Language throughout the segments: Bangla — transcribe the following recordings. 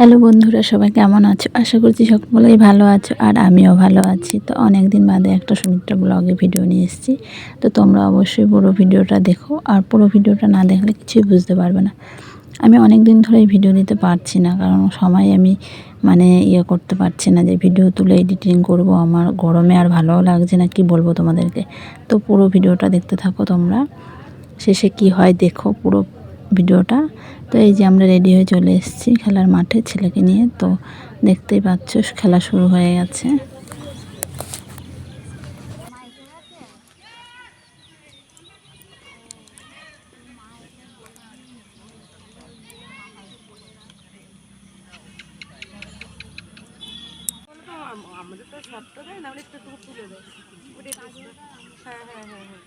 হ্যালো বন্ধুরা, সবাই কেমন আছো? আশা করছি সকলেই ভালো আছো আর আমিও ভালো আছি। তো অনেক দিন বাদে একটা সুমিত্রা ব্লগে ভিডিও নিয়ে এসেছি। তো তোমরা অবশ্যই পুরো ভিডিওটা দেখো আর পুরো ভিডিওটা না দেখলে কিছুই বুঝতে পারবে না। আমি অনেক দিন ধরেই ভিডিও দিতে পারছি না, কারণ সময় আমি মানে ইয়ে করতে পারছি না যে ভিডিও তুলে এডিটিং করব, আমার গরমে আর ভালোও লাগছে না, কি বলব তোমাদেরকে? তো পুরো ভিডিওটা দেখতে থাকো তোমরা। শেষে কি হয় দেখো, পুরো ভিডিওটা। তো এই যে আমরা রেডি হয়ে চলে এসেছি খেলার মাঠে ছেলেকে নিয়ে। তো দেখতেই পাচ্ছ, খেলা শুরু হয়ে গেছে। আমাদের তো দেয় না? তুলে দেয়। হ্যাঁ হ্যাঁ হ্যাঁ হ্যাঁ।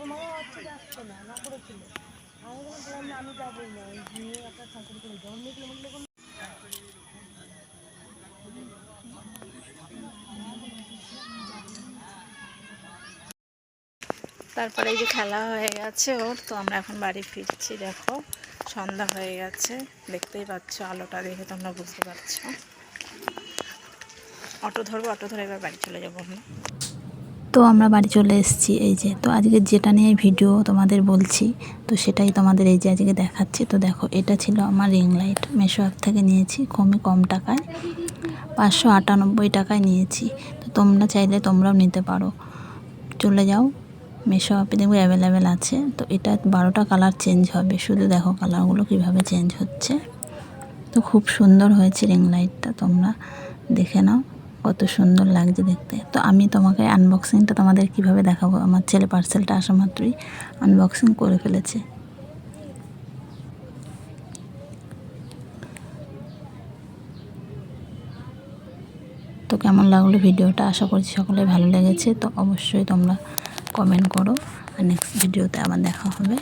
মামা হচ্ছে আসছে না না করেছিল। আমি বললাম আমি যাবোই না নিয়ে একটা ঠাকুর করে যখন দেখলে মনে দেখুন তারপরে এই যে খেলা হয়ে গেছে ওর, তো আমরা এখন বাড়ি ফিরছি, দেখো। সন্ধ্যা হয়ে গেছে, দেখতেই পাচ্ছ আলোটা, দেখে তোমরা বুঝতে পারছ। অটো ধরবো, অটো ধরে এবার বাড়ি চলে যাব আমরা। তো আমরা বাড়ি চলে এসেছি, এই যে। তো আজকে যেটা নিয়ে ভিডিও তোমাদের বলছি, তো সেটাই তোমাদের এই যে আজকে দেখাচ্ছি। তো দেখো, এটা ছিল আমার রিং লাইট মেশো অ্যাপ থেকে নিয়েছি, কমই কম টাকায়। পাঁচশো আটানব্বই টাকায় নিয়েছি। তো তোমরা চাইলে তোমরাও নিতে পারো। চলে যাও। মেশো অ্যাপে দেখব অ্যাভেলেবেল আছে। তো এটা বারোটা কালার চেঞ্জ হবে। শুধু দেখো কালারগুলো কীভাবে চেঞ্জ হচ্ছে। তো খুব সুন্দর হয়েছে রিং লাইটটা তোমরা দেখে নাও। কত সুন্দর লাগছে দেখতে। তো আমি তোমাকে আনবক্সিংটা তোমাদের কীভাবে দেখাবো? আমার ছেলে পার্সেলটা আসা মাত্রই আনবক্সিং করে ফেলেছে। তো কেমন লাগল ভিডিওটা? আশা করছি সকলে ভালো লেগেছে। তো অবশ্যই তোমরা কমেন্ট করো। নেক্সট ভিডিওতে আবার দেখা হবে।